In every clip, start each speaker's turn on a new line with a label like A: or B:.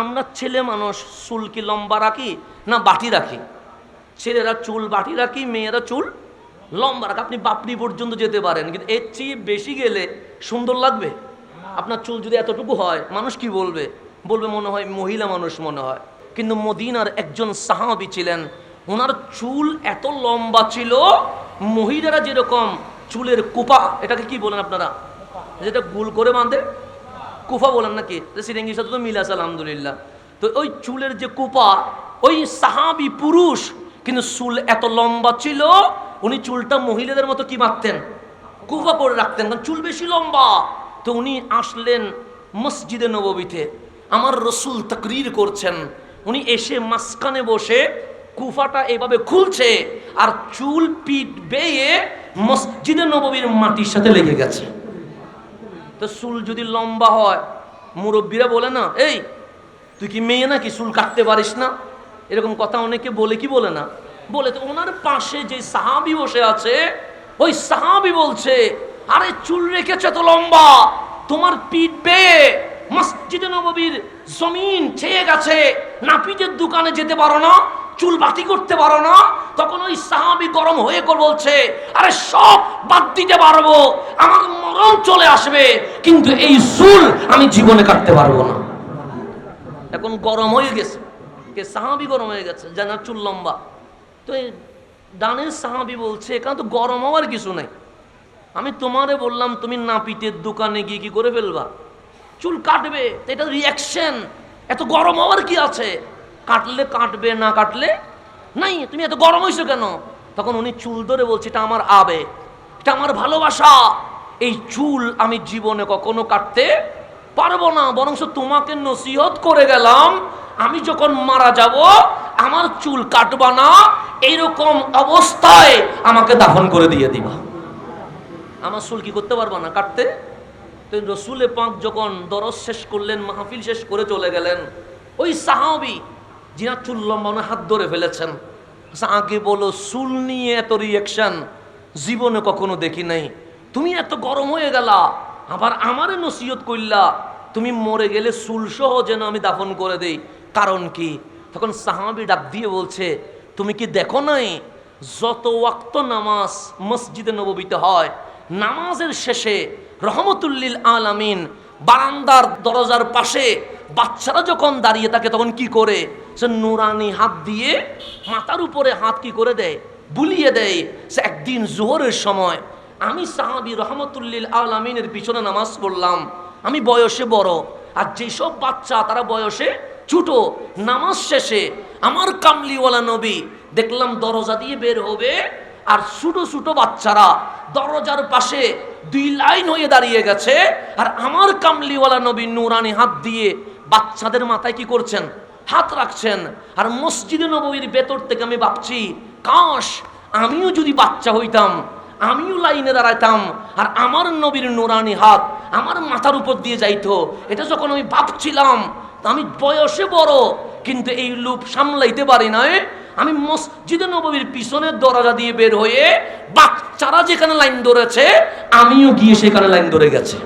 A: আমরা ছেলে মানুষ, চুল কি লম্বা রাখি না বাটি রাখি? ছেলেরা চুল বাটি রাখি, মেয়েরা চুল লম্বা রাখি। আপনি বাপড়ি পর্যন্ত যেতে পারেন, কিন্তু এর চেয়ে বেশি গেলে সুন্দর লাগবে? আপনার চুল যদি এতটুকু হয়, মানুষ কি বলবে? বলবে মনে হয় মহিলা মানুষ মনে হয়। কিন্তু মদিনার একজন সাহাবি ছিলেন, ওনার চুল এত লম্বা ছিল, মহিলারা যেরকম চুলের কুপা, এটাকে কি বলেন আপনারা? যেটা গুল করে বাঁধে কুফা বলেন নাকি? সিরেঙ্গির সাথে তো মিল আছে, আলহামদুলিল্লাহ। তো ওই চুলের যে কুপা, ওই সাহাবি পুরুষ, কিন্তু চুল এত লম্বা ছিল, উনি চুলটা মহিলাদের মতো কি মারতেন কুফা করে রাখতেন, কারণ চুল বেশি লম্বা। তো উনি আসলেন মসজিদে নববীতে। আমার রসুল তকরির করছেন। উনি এসে মাঝখানে বসে কুফাটা এভাবে খুলছে, আর চুল পিট বেয়ে মসজিদে নববীর মাটির সাথে লেগে গেছে। তো চুল যদি লম্বা হয়, মুরব্বীরা বলে না, এই, তুই কি মেয়ে নাকি? চুল কাটতে পারিস না? এরকম কথা অনেকে বলে, কি বলে না? বলে তো ওনার পাশে যে সাহাবি বসে আছে, ওই সাহাবি বলছে, আরে, চুল রেখেছে তো লম্বা, তোমার পিঠ বেয়ে মসজিদে নববীর জমিন ছেয়ে গেছে, নাপিতের দোকানে যেতে পারো না, চুল বাতি করতে পারো না? তখন ওই সাহাবি গরম হয়ে বলছে, আরে, সব বাদ দিতে পারব আমার মরণ চলে আসবে, কিন্তু এই চুল আমি জীবনে কাটতে পারব না। এখন গরম হয়ে গেছে। কে সাহাবি গরম হয়ে গেছে যেন চুল লম্বা। তো এই ডানের সাহাবি বলছে, এখানে তো গরম হওয়ার কিছু নেই। আমি তোমারে বললাম, তুমি নাপিতের দোকানে গিয়ে কি করে ফেলবা? চুল কাটবে এটা রিয়াকশন এত গরম হওয়ার কি আছে? কাটলে কাটবে, না কাটলে নাই। তুমি এত গরম হয়েছো কেন? তখন উনি চুল ধরে বলছে, এটা আমার আবেগ, এটা আমার ভালোবাসা। এই চুল আমি জীবনে কখনো কাটতে পারব না বরং তোমাকে নসিহত করে গেলাম, আমি যখন মারা যাব, আমার চুল কাটবা না, এইরকম অবস্থায় আমাকে দাফন করে দিয়ে দিবা। আমার চুল কি করতে পারবা না কাটতে? তো রসুলে পাক যখন দরজ শেষ করলেন, মাহফিল শেষ করে চলে গেলেন, ওই সাহাবি, যিনা চুল লম্বানো হাত ধরে ফেলেছেন আগে বলো, চুল নিয়ে এত রিয়াকশন জীবনে কখনো দেখি নাই। তুমি এত গরম হয়ে গেলা, আবার আমারে নসিহত করলা তুমি মরে গেলে চুল সহ যেন আমি দাফন করে দেই। কারণ কি? তখন সাহাবি ডাক দিয়ে বলছে, তুমি কি দেখো নাই যত ওয়াক্ত নামাজ মসজিদে নববীতে হয়, নামাজের শেষে রহমতুল্লিল আলামিন বারান্দার দরজার পাশে বাচ্চারা যখন দাঁড়িয়ে থাকে, তখন কি করে? সে নুরানি হাত দিয়ে মাথার উপরে হাত কি করে দেয়? বুলিয়ে দেয়। সে একদিন জোহরের সময় আমি সাহাবি রহমতুল্লিল আলামিনের পিছনে নামাজ পড়লাম। আমি বয়সে বড়। আর যেসব বাচ্চা তারা বয়সে ছোট, নামাজ শেষে আমার কামলিওয়ালা নবী দেখলাম দরজা দিয়ে বের হবে। আর ছোট ছোট বাচ্চারা দরজার পাশে দুই লাইন হয়ে দাঁড়িয়ে গেছে। আর আমার কামলিওয়ালা নবী নুরানি হাত দিয়ে বাচ্চাদের মাথায় কি করছেন? হাত রাখছেন। আর মসজিদে নবীর ভেতর থেকে আমি ভাবছি, কাশ, আমিও যদি বাচ্চা হইতাম আমিও লাইনে দাঁড়াইতাম আর আমার নবীর নুরানি হাত আমার মাথার উপর দিয়ে যাইতো। এটা যখন আমি ভাবছিলাম আমি বয়সে বড়, কিন্তু এই লুপ সামলাইতে পারি না আমি মসজিদে নবীর পিছনের দরজা দিয়ে বের হয়ে বাচ্চারা যেখানে লাইন ধরেছে, আমিও গিয়ে সেখানে লাইন ধরে গেছে।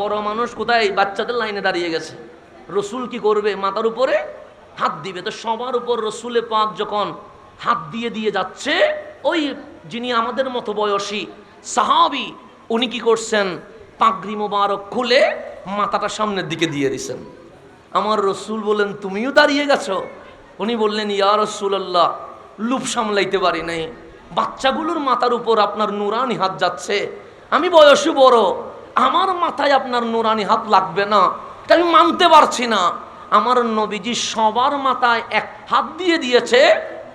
A: বড় মানুষ কোথায়? বাচ্চাদের লাইনে দাঁড়িয়ে গেছে। রসুল কি করবে? মাথার উপরে হাত দিবে। তো সবার উপর রসুলে পাক যখন হাত দিয়ে দিয়ে যাচ্ছে ওই যিনি আমাদের মতো বয়সী সাহাবি, উনি কি করছেন? পাগড়ি মোবারক খুলে মাথাটা সামনের দিকে দিয়ে দিছেন। আমার রসুল বললেন তুমিও দাঁড়িয়ে গেছো? উনি বললেন, ইয়া রসুল্লাহ লুপ সামলাইতে পারি নাই। বাচ্চাগুলোর মাথার উপর আপনার নুরানি হাত যাচ্ছে। আমি বয়সী বড়, আমার মাথায় আপনার নুরানি হাত লাগবে না। এটা আমি মানতে পারছি না। আমার নবীজি সবার মাথায় এক হাত দিয়ে দিয়েছে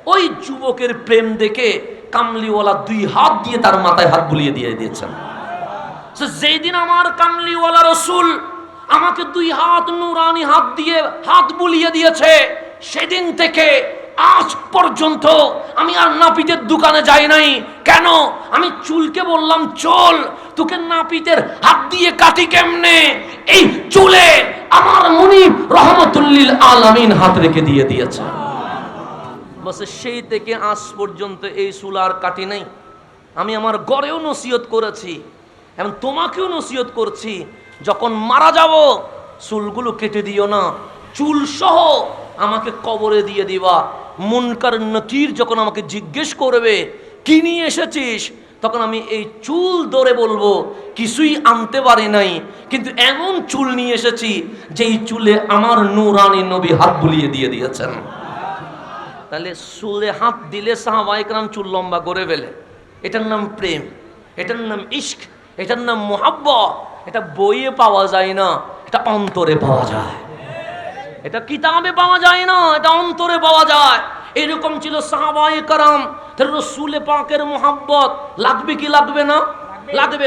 A: ওই যুবকের প্রেম দেখে কামলিওয়ালা দুই হাত দিয়ে তার মাথায় হাত বুলিয়ে দিয়ে দিয়েছেন। যেই দিন আমার কামলিওয়ালা রসুল আমাকে দুই হাত নুরানি হাত দিয়ে হাত বুলিয়ে দিয়েছে, সেদিন থেকে আজ পর্যন্ত আমি আর নাপিতের দোকানে যাই নাই। কেন? আমি চুলকে বললাম, চল, তোকে নাপিতের হাত দিয়ে কাটি কেমনে? এই চুলে আমার মুনিব রহমতুল্লিল আলামিন হাত রেখে দিয়ে দিয়েছে। বসে সেই থেকে আজ পর্যন্ত এই চুল আর কাটি নাই। আমি আমার গড়েও নসিহত করেছি এবং তোমাকেও নসিহত করছি, যখন মারা যাব, চুলগুলো কেটে দিও না। চুল সহ আমাকে কবরে দিয়ে দিবা। মুনকার নকির যখন আমাকে জিজ্ঞেস করবে, কি নিয়ে এসেছিস? তখন আমি এই চুল ধরে বলব, কিছুই আনতে পারি নাই। কিন্তু এমন চুল নিয়ে এসেছি, যেই চুলে আমার নূরানি নবী হাত বুলিয়ে দিয়ে দিয়েছেন। তাহলে চুলে হাত দিলে সাহাবাইকরাম চুল লম্বা করে ফেলে। এটার নাম প্রেম, এটার নাম ইস্ক এটার নাম মোহাব্বত এটা বইয়ে পাওয়া যায় না, এটা অন্তরে পাওয়া যায়। এটা কিতাবে পাওয়া যায় না, এটা অন্তরে পাওয়া যায়। এরকম ছিল সাহাবায়ে কারাম রসুলে পাকের মোহাব্বত। লাগবে কি লাগবে না? লাগবে।